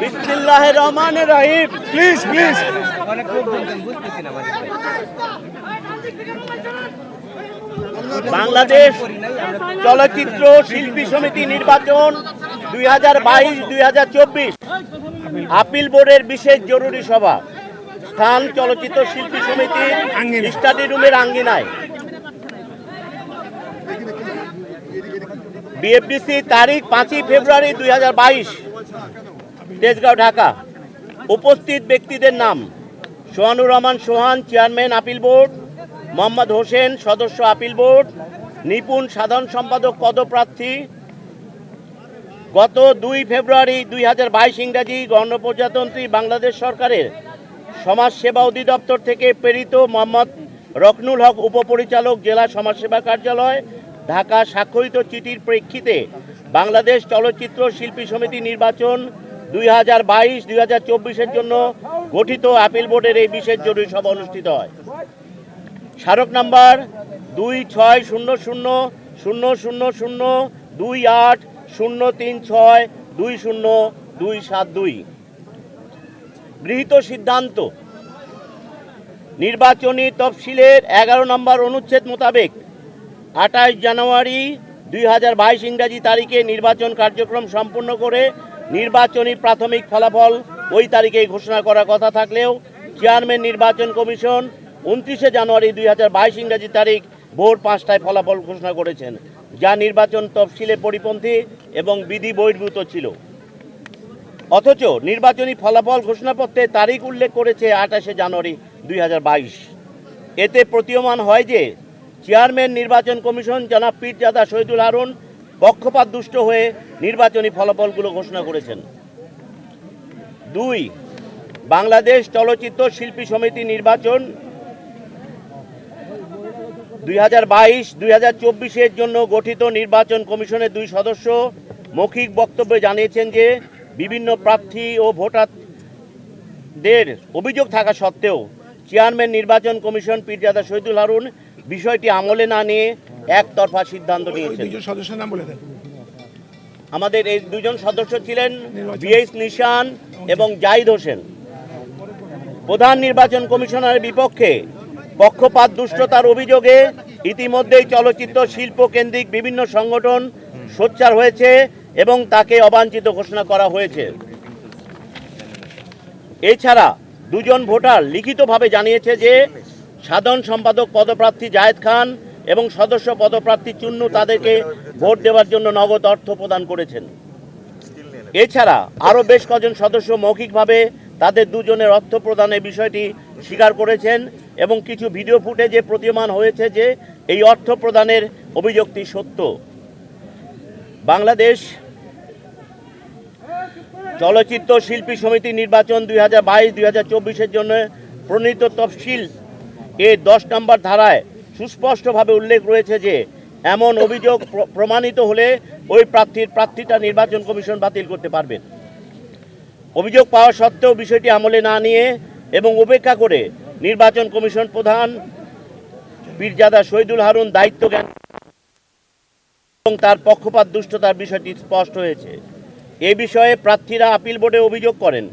বিসমিল্লাহ রহমান রহিম। Please please. Bangladesh চলচ্চিত্র শিল্পী সমিতি নির্বাচন দুই হাজার বাইশ দুই হাজার চব্বিশ। আপিল বোর্ডের বিশেষ জরুরি সভা। স্থান চলচ্চিত্র শিল্পী সমিতি স্টাডি রুমের আঙ্গিনায়। বিএফডিসি তারিখ পাঁচই ফেব্রুয়ারি দুই হাজার বাইশ। তেজগাঁও, ঢাকা। উপস্থিত ব্যক্তিদের নাম, Sohanur Rahman Sohan, chairman appeal board, Mohammad Hossain, সদস্য আপিল বোর্ড, নিপুণ সাধারণ সম্পাদক, পদপ্রার্থী। গত দুই ফেব্রুয়ারি দুই হাজার বাইশ ইংরাজি গণপ্রজাতন্ত্রী বাংলাদেশ সরকারের সমাজ সেবা অধিদপ্তর থেকে প্রেরিত মোহাম্মদ রকনুল হক, উপপরিচালক জেলা সমাজসেবা কার্যালয়, ঢাকা স্বাক্ষরিত চিঠির প্রেক্ষিতে বাংলাদেশ চলচ্চিত্র শিল্পী সমিতি নির্বাচন দুই হাজার বাইশ, দুই হাজার চব্বিশের জন্য গঠিত আপিল বোর্ডের এই বিশেষ জরুরি সভা অনুষ্ঠিত হয়। স্মারক নাম্বার দুই ছয় শূন্য শূন্য শূন্য শূন্য শূন্য দুই আট শূন্য তিন ছয় দুই শূন্য দুই সাত দুই। গৃহীত সিদ্ধান্ত। নির্বাচনী তফসিলের এগারো নম্বর অনুচ্ছেদ মোতাবেক আঠাশ জানুয়ারি দুই হাজার বাইশ ইংরাজি তারিখে নির্বাচন কার্যক্রম সম্পূর্ণ করে নির্বাচনী প্রাথমিক ফলাফল ওই তারিখে ঘোষণা করার কথা থাকলেও চেয়ারম্যান নির্বাচন কমিশন উনত্রিশে জানুয়ারি দুই হাজার বাইশ ইংরাজি তারিখ ভোর পাঁচটায় ফলাফল ঘোষণা করেছেন, যা নির্বাচন তফসিলে পরিপন্থী এবং বিধি বহির্ভূত ছিল। অথচ নির্বাচনী ফলাফল ঘোষণাপত্রে তারিখ উল্লেখ করেছে আঠাশে জানুয়ারি দুই হাজার বাইশ। এতে প্রতীয়মান হয় যে, চেয়ারম্যান নির্বাচন কমিশন জনাব পীরজাদা শহীদুল হারুন পক্ষপাত দুষ্ট হয়ে নির্বাচনী ফলাফলগুলো ঘোষণা করেছেন। দুই, বাংলাদেশ চলচ্চিত্র শিল্পী সমিতি নির্বাচন দুই হাজার বাইশ, দুই হাজার চব্বিশের জন্য গঠিত নির্বাচন কমিশনের দুই সদস্য মৌখিক বক্তব্যে জানিয়েছেন যে, বিভিন্ন প্রার্থী ও ভোটারদের অভিযোগ থাকা সত্ত্বেও চেয়ারম্যান নির্বাচন কমিশন পীরজাদা শহীদুল হারুন বিষয়টি আমলে না নিয়ে একতরফা সিদ্ধান্ত ওই নিয়েছেন। সদস্যের নাম বলে দেন। আমাদের এই দুজন সদস্য ছিলেন বিএস নিশান এবং জাহিদ হোসেন। প্রধান নির্বাচন কমিশনারের বিপক্ষে পক্ষপাত দুষ্টতার অভিযোগে ইতিমধ্যেই চলচ্চিত্র শিল্প কেন্দ্রিক বিভিন্ন সংগঠন সোচ্চার হয়েছে এবং তাকে অবাঞ্ছিত ঘোষণা করা হয়েছে। এছাড়া দুজন ভোটার লিখিতভাবে জানিয়েছে যে সাধারণ সম্পাদক পদপ্রার্থী জায়েদ খান এবং সদস্য পদপ্রার্থী চুন্নু তাদেরকে ভোট দেওয়ার জন্য নগদ অর্থ প্রদান করেছেন। এছাড়া আরও বেশ কজন সদস্য মৌখিকভাবে তাদের দুজনের অর্থ প্রদানের বিষয়টি স্বীকার করেছেন এবং কিছু ভিডিও ফুটেজে প্রতীয়মান হয়েছে যে এই অর্থ প্রদানের অভিযোগটি সত্য। বাংলাদেশ চলচ্চিত্র শিল্পী সমিতি নির্বাচন দুই হাজার বাইশ দুই হাজার চব্বিশের জন্য প্রণীত তফসিল এর দশ নম্বর ধারায় সুস্পষ্টভাবে উল্লেখ রয়েছে যে, এমন অভিযোগ প্র- প্রমাণিত হলে ওই প্রার্থীর প্রার্থীটা নির্বাচন কমিশন বাতিল করতে পারবেন। অভিযোগ পাওয়া সত্ত্বেও বিষয়টি আমলে না নিয়ে এবং উপেক্ষা করে নির্বাচন কমিশন প্রধান পীরজাদা শহীদুল হারুন দায়িত্ব জ্ঞান এবং তার পক্ষপাত দুষ্টতার বিষয়টি স্পষ্ট হয়েছে। এ বিষয়ে প্রার্থীরা আপিল বোর্ডে অভিযোগ করেন।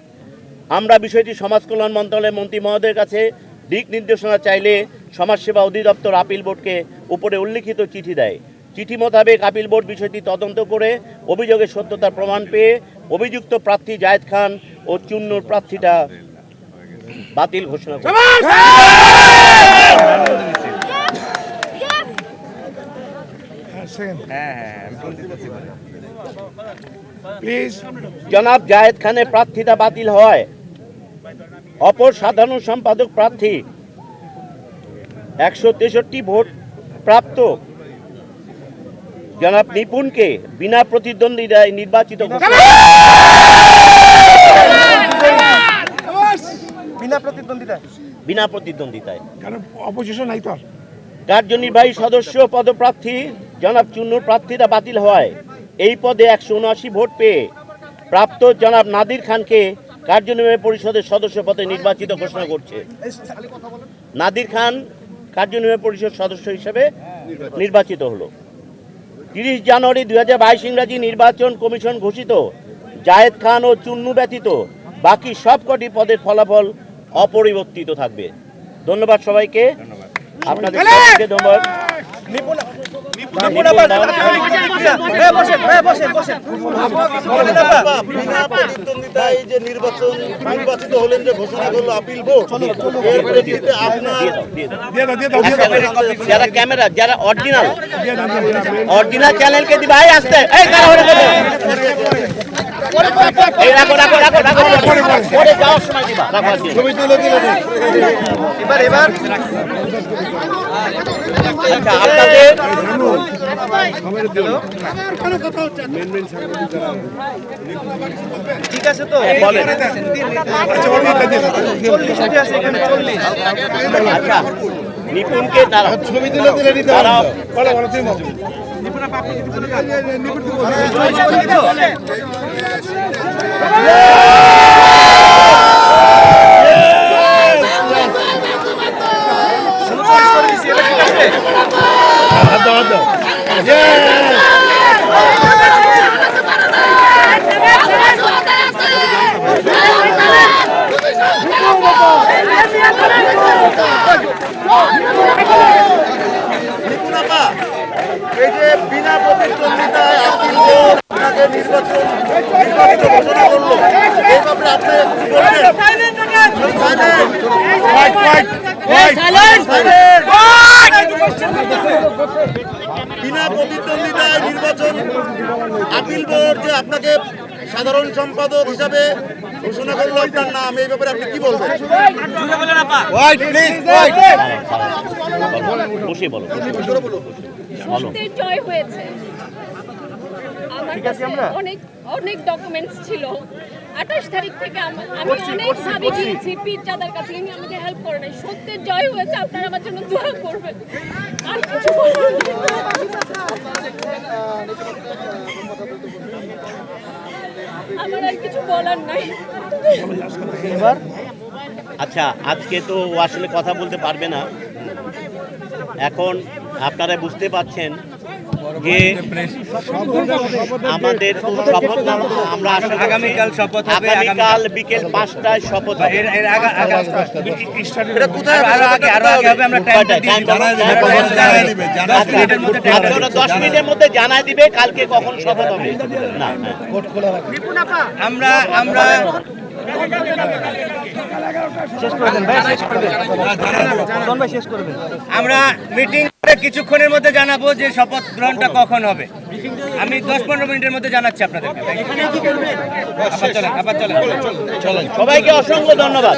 আমরা বিষয়টি সমাজ কল্যাণ মন্ত্রণালয়ের মন্ত্রী মহোদয়ের কাছে দিক নির্দেশনা চাইলে সমাজসেবা অধিদপ্তর আপিল বোর্ডকে উপরে উল্লিখিত চিঠি দেয়। চিঠি মোতাবেক আপিল বোর্ড বিষয়টি তদন্ত করে অভিযোগের সত্যতার প্রমাণ পেয়ে অভিযুক্ত প্রার্থী জায়েদ খান ও চুন্নুর প্রার্থীটা বাতিল ঘোষণা করে। হ্যাঁ হ্যাঁ হ্যাঁ জনাব জায়েদ খানের প্রার্থিতা বাতিল হয়। অপর সাধারণ সম্পাদক প্রার্থী একশো তেষট্টি ভোট প্রাপ্ত। জনাব নিপুণকে বিনা প্রতিদ্বন্দ্বিতায় নির্বাচিত বিনা প্রতিদ্বন্দ্বিতা বিনা প্রতিদ্বন্দ্বিতায়। কারণ অপোজিশন নাই তো কার্যনির্বাহী সদস্য পদপ্রার্থী জনাব চুন্নুর প্রার্থিতা বাতিল হয় এই পদে একশো উনআশি ভোট পেয়ে প্রাপ্ত জনাব নাদির খানকে কার্যনির্বাহী পরিষদের সদস্য পদে নির্বাচিত ঘোষণা করছে? নাদির খান কার্যনির্বাহী পরিষদ সদস্য হিসেবে নির্বাচিত হলো? তিরিশ জানুয়ারি দুই হাজার বাইশ ইংরাজি নির্বাচন কমিশন ঘোষিত জায়েদ খান ও চুন্নু ব্যতীত বাকি সবকটি পদের ফলাফল অপরিবর্তিত থাকবে। ধন্যবাদ সবাইকে। আপনাদের সবাইকে ধন্যবাদ। প্রতিদ্বন্দ্বিতায় যে নির্বাচন নির্বাচিত হলেন যে ঘোষণা করল আপিল প্রেক্ষিতে আপনার যারা ক্যামেরা যারা অরিজিনাল অরিজিনাল চ্যানেলকে দিবা আসতে এই কারা আচ্ছা ঠিক আছে তো? বলেন। আচ্ছা চল্লিশ আছে এখানে চল্লিশ। আচ্ছা। নিপুণকে তারা ছবি তুলে দিলে নিতে তারা বলো বলো তুমি বলো হাত দাও হাত দাও নিপুণ আপা, এই যে বিনা প্রতিদ্বন্দ্বিতায় আপিল আপনাকে নির্বাচন নির্বাচিত ঘোষণা করল এই ব্যাপারে আপনি কি বলবেন Silent! White white white Silent! বিনা প্রতিদ্বন্দ্বিতায় নির্বাচন আপিল বোর্ড যে আপনাকে সাধারণ সম্পাদক হিসাবে ঘোষণা করল আপনার নাম এই ব্যাপারে আপনি কি বলবেন বসে বলো বলো সত্যের আমার অনেক অনেক ডকুমেন্টস ছিল। আঠাশ তারিখ থেকে আমি অনেক ভাবে গিয়েছি পীর চাঁদার কাছে কিন্তু আমাকে হেল্প করে নাই। সত্যের জয় হয়েছে আপনারা আমার জন্য দোয়া করবেন। আর কিছু বলার আমার আর কিছু বলার নাই। আচ্ছা আজকে তো ও আসলে কথা বলতে পারবে না। এখন আপনারা বুঝতে পাচ্ছেন যে আমাদের শপথ আমরা আগামীকাল শপথ হবে, আগামীকাল। বিকেল পাঁচটায় শপথ হবে। এর এর আগা এটা কোথায় আরও আগে আরও আগে হবে আমরা দশ মিনিটের মধ্যে জানাই দিবে। কালকে কখন শপথ হবে। না। আমরা আমরা আমরা মিটিং কিছুক্ষণের মধ্যে জানাব যে শপথ গ্রহণটা কখন হবে। আমি দশ পনেরো মিনিটের মধ্যে জানাচ্ছি আপনাদের আবার চলেন আবার চলেন। সবাইকে অসংখ্য ধন্যবাদ।